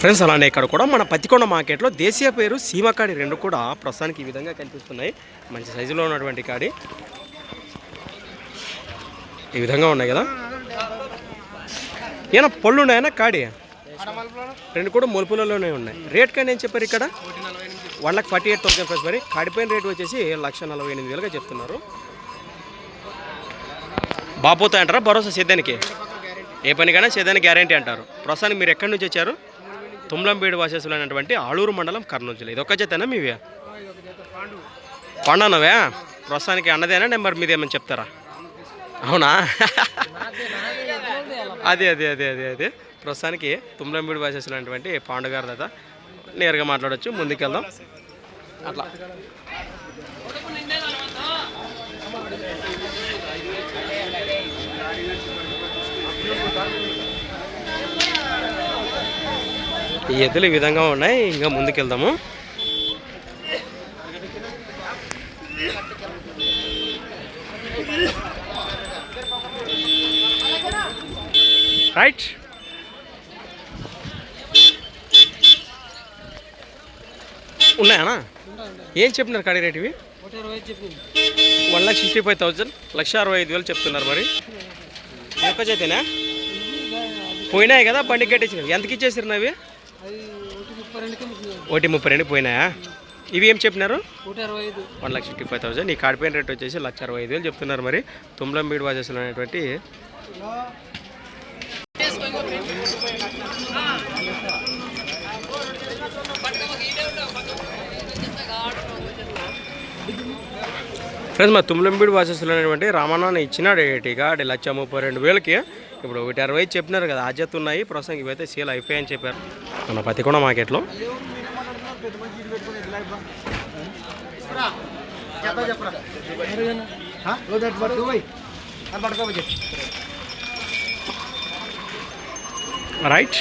Friends అలానే ఇక్కడ కూడా మన పత్తికొండ మార్కెట్లో దేశీయ పేరు సీమకాడి రెండు కూడా ప్రస్తుతానికి ఈ విధంగా కనిపిస్తున్నాయి. మంచి సైజులో ఉన్నటువంటి కాడి. ఈ విధంగా ఉన్నాయి కదా? ఏనా పళ్ళు ఉన్నాయన్నా కాడి? రెండు కూడా మొలుపులలోనే ఉన్నాయి. రేట్ కానీ ఏం చెప్పారు ఇక్కడ? One lakh forty eight thousand price మరి కాడిపోయిన రేట్ వచ్చేసి లక్ష నలభై ఎనిమిది వేలుగా చెప్తున్నారు. బాపోతాయి అంటారా? భరోసా సేద్యానికి? ఏ పనికైనా సేద్యానికి గ్యారంటీ అంటారు. ప్రస్తుతానికి మీరు ఎక్కడి నుంచి వచ్చారు? తుమ్లంబేడు వాసేసులు అయినటువంటి ఆలూరు మండలం కర్నూలు జిల్లా. ఇది ఒక్క చేతనా మీవే? పండనవే ప్రస్తుతానికి అన్నదేనా? నెంబర్ మీద ఏమని చెప్తారా? అవునా? అదే అదే అదే అదే అదే. ప్రస్తుతానికి తుమ్లంబేడు వాసేసులు అయినటువంటి పాండుగారు దాదా. నేరుగా మాట్లాడొచ్చు. ముందుకెళ్దాం. అట్లా. ఈ ఎద్దులు ఈ విధంగా ఉన్నాయి. ఇంకా ముందుకెళ్దాము. రైట్ ఉన్నాయనా? ఏం చెప్పినారు కాడి రేట్ ఇవి? One lakh sixty five thousand లక్ష అరవై ఐదు వేలు చెప్తున్నారు మరి. ఒక్క చేతేనా పోయినాయి కదా బండి కట్టేసి ఎంతకి ఇచ్చేసారు అవి? ఒకటి ముప్పై రెండు పోయినాయా? ఇవి ఏం చెప్పినారు? One lakh sixty five thousand. ఈ కాడిపోయిన రేట్ వచ్చేసి లక్ష అరవై ఐదు వేలు చెప్తున్నారు మరి. తుమ్లం బీడ్ వాజెస్ అనేటువంటి ఫ్రెండ్స్ మా తుమ్లంబీడి వాసెస్లో అనేటువంటి రామన్న ఇచ్చినాడు ఇక లక్ష ముప్పై రెండు వేలకి. ఇప్పుడు ఒకటి అరవై చెప్పినారు కదా ఆజ్యత ఉన్నాయి ప్రస్తుతం ఇవైతే సేల్ అయిపోయాయని చెప్పారు. మన పతికొండ మార్కెట్లో. రైట్